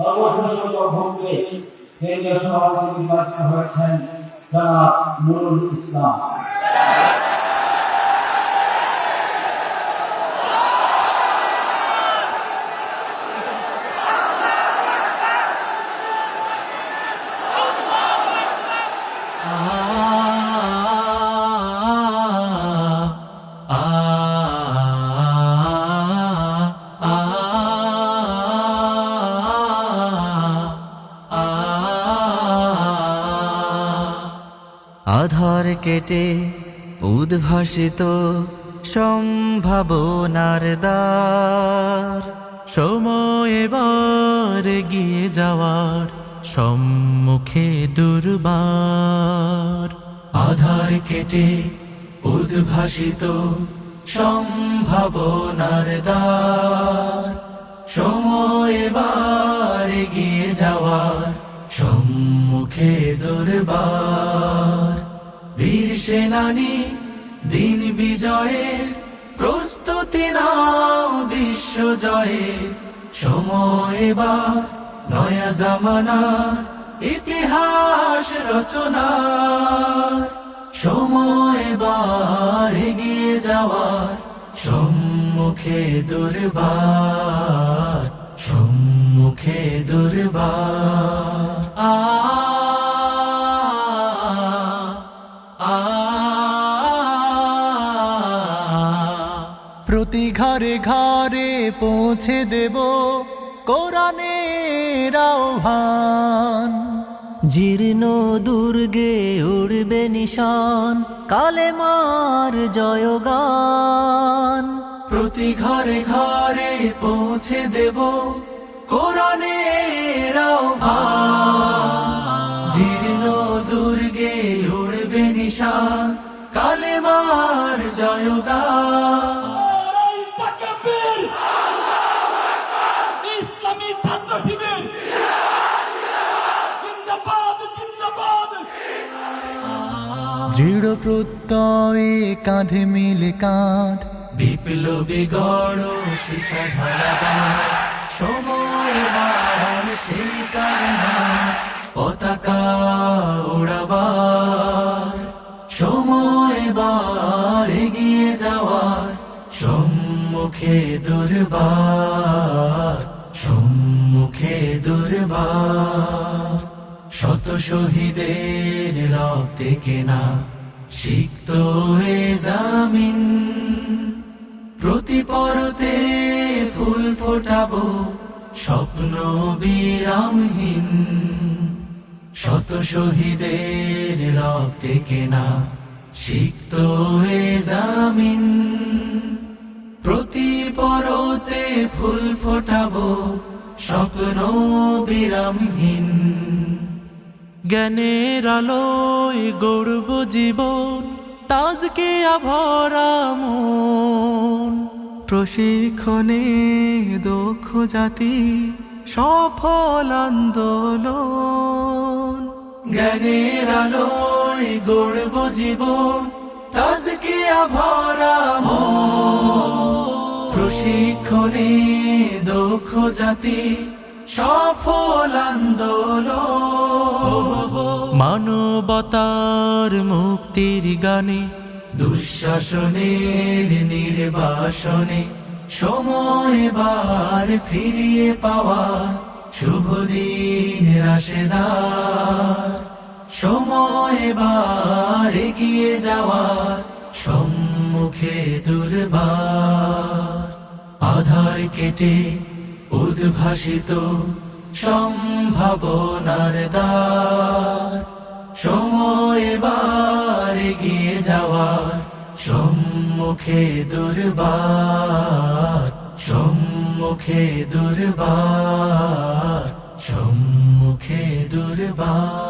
সর্বশ্রেষ্ঠ ভঙ্গে কেন্দ্রীয় সভাপতি নির্বাচিত হয়েছেন জনাব নুরুল ইসলাম আধার কেটে উদ্ভাসিত সম্ভাবনার দ্বার। সময় এবার গিয়ে যাওয়ার সম্মুখে দুর্বার। আধার কেটে উদ্ভাসিত সম্ভাবনার দ্বার। সময় এবার এগিয়ে যাওয়ার সম্মুখে দুর্বার। বীর সেনানী, দিন বিজয়ের প্রস্তুতি নাও বিশ্ব জয়ের সময় এবার নয়া জামানা, ইতিহাস রচনা। সময় এবার এগিয়ে যাওয়ার সম্মুখে দুর্বার, সম্মুখে প্রতি ঘরে ঘরে পৌঁছে দেব কোরআনের আহ্বান। জীর্ণ দুর্গে উড়বে নিশান কালে মার জয়গান। প্রতি ঘরে ঘরে পৌঁছে দেব কোরআনের জীর্ণ দুর্গে উড়বে নিশান কালে মার জয়গান। দৃঢ় প্রত্যয়ে কাঁধে মিলে কাঁধ। বিপ্লবী গড় শিশা ঢালাবার সময় বার সেই কারণা পতাকা উড়াবার। সময় বার এগিয়ে যাওয়ার, সম্মুখে দুর্বার সম্মুখে দুর্বার। শত শহীদের রক্তে কেনা সিক্ত এ জামিন। প্রতি পরতে ফুল ফোটাবো, স্বপ্ন বিরামহীন। শত শহীদের রক্তে কেনা সিক্ত এ জামিন। প্রতি পরতে ফুল ফোটাবো, স্বপ্ন বিরামহীন। জ্ঞানের আলোয় গড়ব জীবন, তাজকে আভরা মন। প্রশিক্ষণে দক্ষ জাতি, সফল আন্দোলন। জ্ঞানের আলোয় গড়ব জীবন, তাজকে ভরা প্রশিক্ষণে দক্ষ জাতি সফল আন্দোলন। মানবতার মুক্তির গানে দুঃশাসনের নির্বাসনে সময় বার ফিরিয়ে পাওয়া শুভ দিন রাশেদার সময় বার এগিয়ে যাওয়ার সম্মুখে দুর্বার। আধার কেটে উদ্ভাসিত সম্ভাবনার দ্বার। সময় বার এগিয়ে যাওয়ার সম্মুখে দুর্বার। সম্মুখে দুর্বার। সম্মুখে দুর্বার।